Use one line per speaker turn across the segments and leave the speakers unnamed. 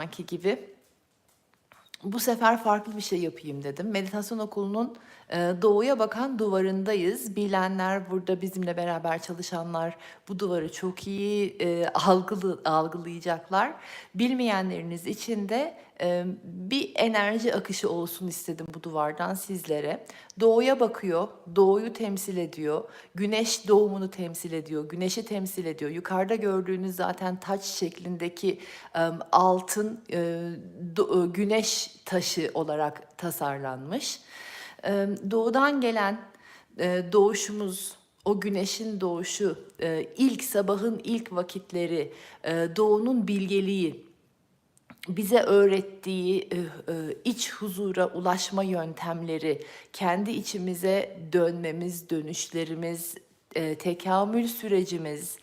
zamanki gibi bu sefer farklı bir şey yapayım dedim. Meditasyon okulunun e, doğuya bakan duvarındayız. Bilenler, burada bizimle beraber çalışanlar bu duvarı çok iyi e, algılı, algılayacaklar. Bilmeyenleriniz için de bir enerji akışı olsun istedim bu duvardan sizlere. Doğuya bakıyor, doğuyu temsil ediyor. Güneş doğumunu temsil ediyor, güneşi temsil ediyor. Yukarıda gördüğünüz zaten taç şeklindeki altın güneş taşı olarak tasarlanmış. Doğudan gelen doğuşumuz, o güneşin doğuşu, ilk sabahın ilk vakitleri, doğunun bilgeliği, bize öğrettiği e, e, iç huzura ulaşma yöntemleri, kendi içimize dönmemiz, dönüşlerimiz, e, tekamül sürecimiz,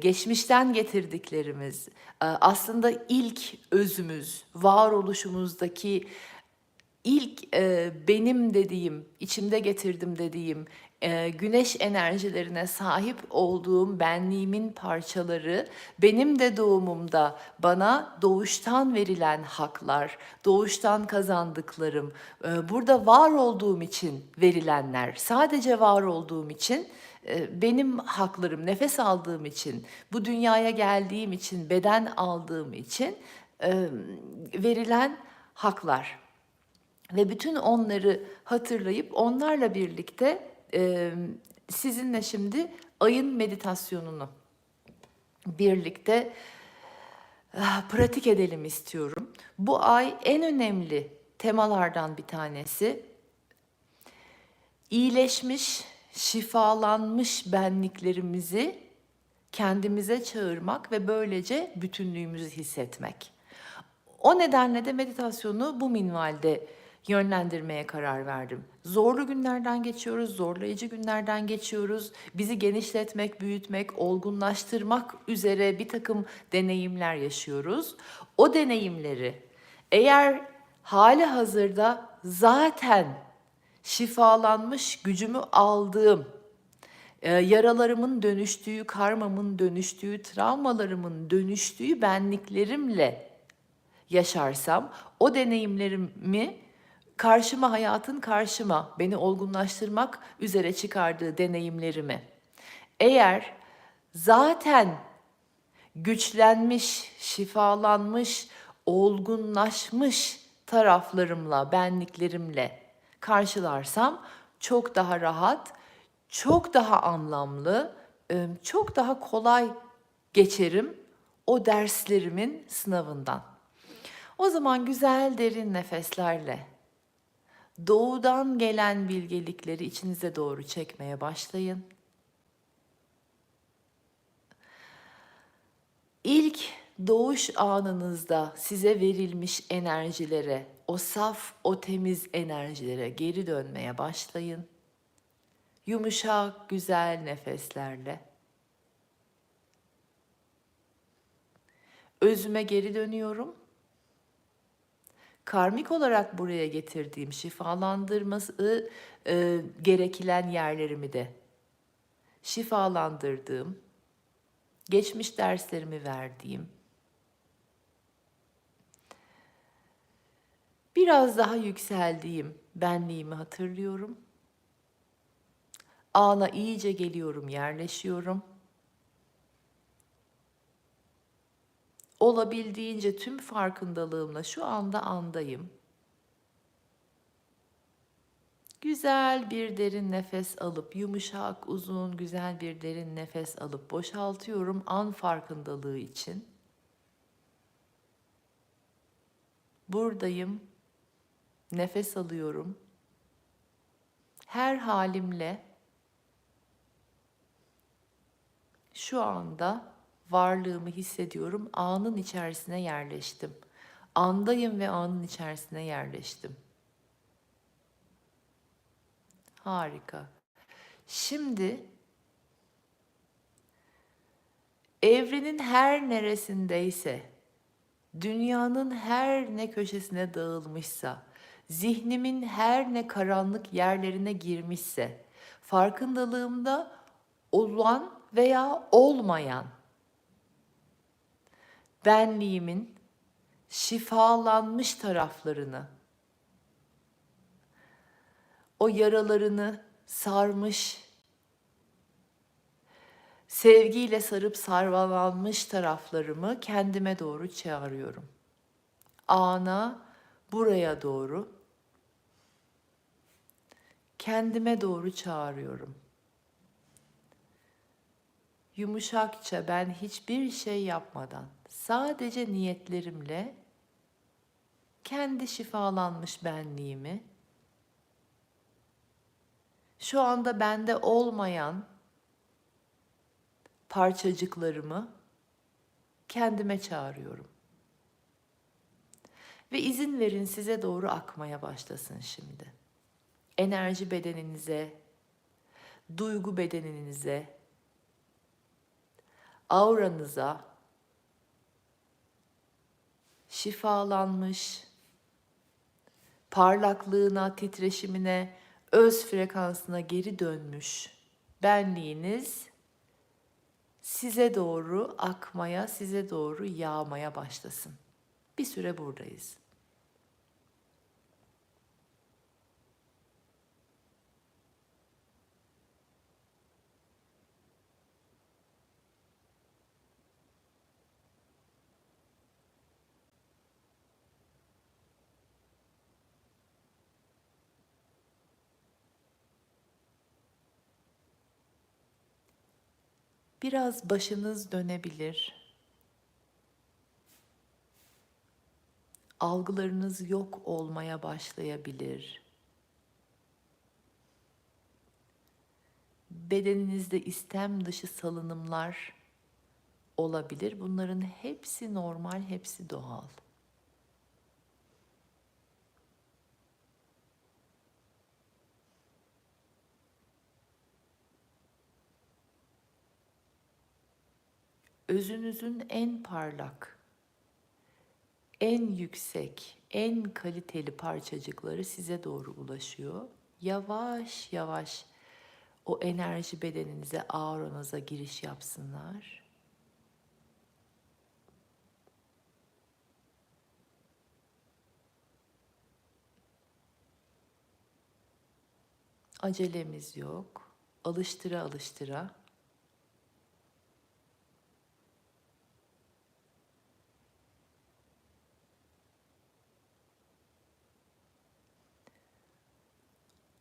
geçmişten getirdiklerimiz, aslında ilk özümüz, varoluşumuzdaki ilk benim dediğim, içimde getirdim dediğim e, güneş enerjilerine sahip olduğum benliğimin parçaları benim de doğumumda bana doğuştan verilen haklar, doğuştan kazandıklarım, e, burada var olduğum için verilenler, sadece var olduğum için e, benim haklarım, nefes aldığım için, bu dünyaya geldiğim için, beden aldığım için verilen haklar. Ve bütün onları hatırlayıp onlarla birlikte e, sizinle şimdi ayın meditasyonunu birlikte ah, pratik edelim istiyorum. Bu ay en önemli temalardan bir tanesi iyileşmiş, şifalanmış benliklerimizi kendimize çağırmak ve böylece bütünlüğümüzü hissetmek. O nedenle de meditasyonu bu minvalde yönlendirmeye karar verdim. Zorlu günlerden geçiyoruz, zorlayıcı günlerden geçiyoruz. Bizi genişletmek, büyütmek, olgunlaştırmak üzere bir takım deneyimler yaşıyoruz. O deneyimleri eğer hali hazırda zaten şifalanmış gücümü aldığım, e, yaralarımın dönüştüğü, karmamın dönüştüğü, travmalarımın dönüştüğü benliklerimle yaşarsam o deneyimlerimi karşıma hayatın karşıma beni olgunlaştırmak üzere çıkardığı deneyimlerimi eğer zaten güçlenmiş, şifalanmış, olgunlaşmış taraflarımla, benliklerimle karşılarsam çok daha rahat, çok daha anlamlı, e, çok daha kolay geçerim o derslerimin sınavından. O zaman güzel derin nefeslerle doğudan gelen bilgelikleri içinize doğru çekmeye başlayın. İlk doğuş anınızda size verilmiş enerjilere, o saf, o temiz enerjilere geri dönmeye başlayın. Yumuşak, güzel nefeslerle. Özüme geri dönüyorum karmik olarak buraya getirdiğim şifalandırması e, gerekilen yerlerimi de şifalandırdığım, geçmiş derslerimi verdiğim, biraz daha yükseldiğim benliğimi hatırlıyorum. Ana iyice geliyorum, yerleşiyorum. Olabildiğince tüm farkındalığımla şu anda andayım. Güzel bir derin nefes alıp yumuşak, uzun, güzel bir derin nefes alıp boşaltıyorum an farkındalığı için. Buradayım. Nefes alıyorum. Her halimle şu anda varlığımı hissediyorum. Anın içerisine yerleştim. Andayım ve anın içerisine yerleştim. Harika. Şimdi evrenin her neresindeyse, dünyanın her ne köşesine dağılmışsa, zihnimin her ne karanlık yerlerine girmişse, farkındalığımda olan veya olmayan benliğimin şifalanmış taraflarını, o yaralarını sarmış, sevgiyle sarıp sarvalanmış taraflarımı kendime doğru çağırıyorum. Ana buraya doğru, kendime doğru çağırıyorum. Yumuşakça ben hiçbir şey yapmadan sadece niyetlerimle kendi şifalanmış benliğimi şu anda bende olmayan parçacıklarımı kendime çağırıyorum. Ve izin verin size doğru akmaya başlasın şimdi. Enerji bedeninize, duygu bedeninize, auranıza şifalanmış, parlaklığına, titreşimine, öz frekansına geri dönmüş benliğiniz size doğru akmaya, size doğru yağmaya başlasın. Bir süre buradayız. Biraz başınız dönebilir. Algılarınız yok olmaya başlayabilir. Bedeninizde istem dışı salınımlar olabilir. Bunların hepsi normal, hepsi doğal. Özünüzün en parlak, en yüksek, en kaliteli parçacıkları size doğru ulaşıyor. Yavaş yavaş o enerji bedeninize, auranıza giriş yapsınlar. Acelemiz yok. Alıştıra alıştıra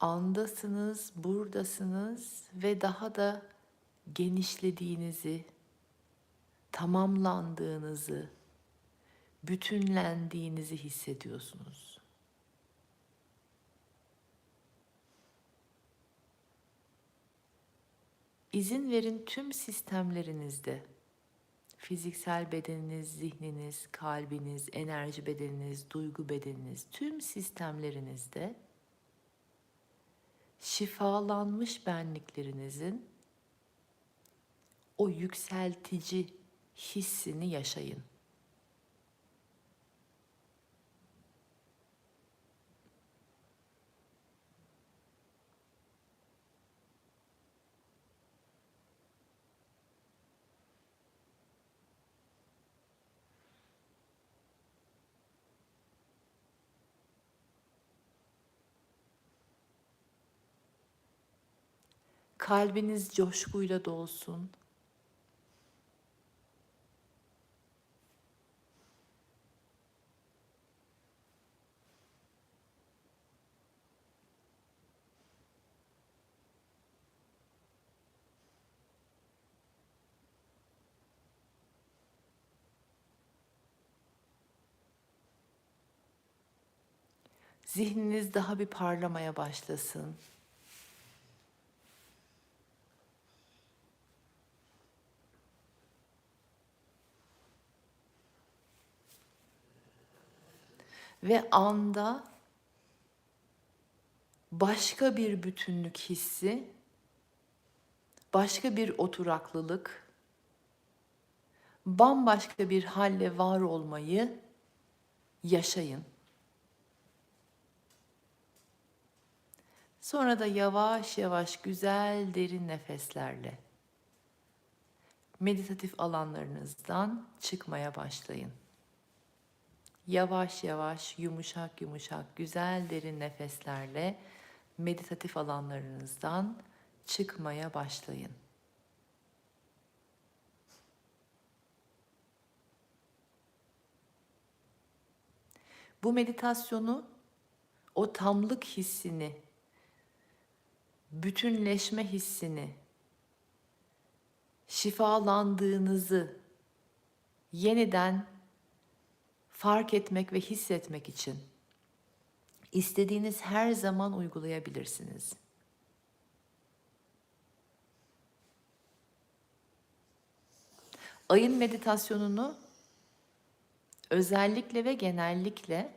andasınız, buradasınız ve daha da genişlediğinizi, tamamlandığınızı, bütünlendiğinizi hissediyorsunuz. İzin verin tüm sistemlerinizde, fiziksel bedeniniz, zihniniz, kalbiniz, enerji bedeniniz, duygu bedeniniz, tüm sistemlerinizde şifalanmış benliklerinizin o yükseltici hissini yaşayın. Kalbiniz coşkuyla dolsun. Zihniniz daha bir parlamaya başlasın. Ve anda başka bir bütünlük hissi, başka bir oturaklılık, bambaşka bir halle var olmayı yaşayın. Sonra da yavaş yavaş güzel derin nefeslerle meditatif alanlarınızdan çıkmaya başlayın. Yavaş yavaş, yumuşak yumuşak, güzel derin nefeslerle meditatif alanlarınızdan çıkmaya başlayın. Bu meditasyonu o tamlık hissini, bütünleşme hissini, şifalandığınızı yeniden fark etmek ve hissetmek için istediğiniz her zaman uygulayabilirsiniz. Ayın meditasyonunu özellikle ve genellikle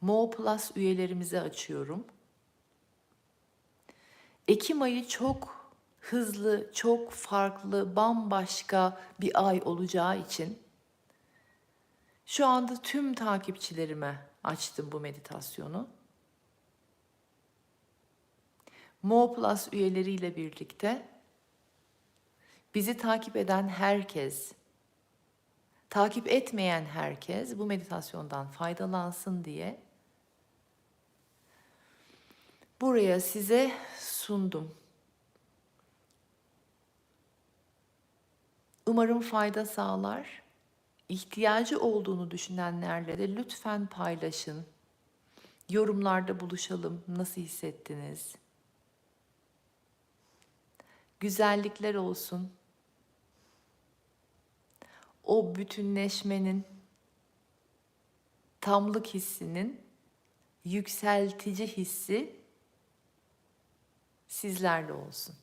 Mo Plus üyelerimize açıyorum. Ekim ayı çok hızlı, çok farklı, bambaşka bir ay olacağı için şu anda tüm takipçilerime açtım bu meditasyonu. Mo Plus üyeleriyle birlikte bizi takip eden herkes, takip etmeyen herkes bu meditasyondan faydalansın diye buraya size sundum. Umarım fayda sağlar. İhtiyacı olduğunu düşünenlerle de lütfen paylaşın. Yorumlarda buluşalım. Nasıl hissettiniz? Güzellikler olsun. O bütünleşmenin, tamlık hissinin yükseltici hissi sizlerle olsun.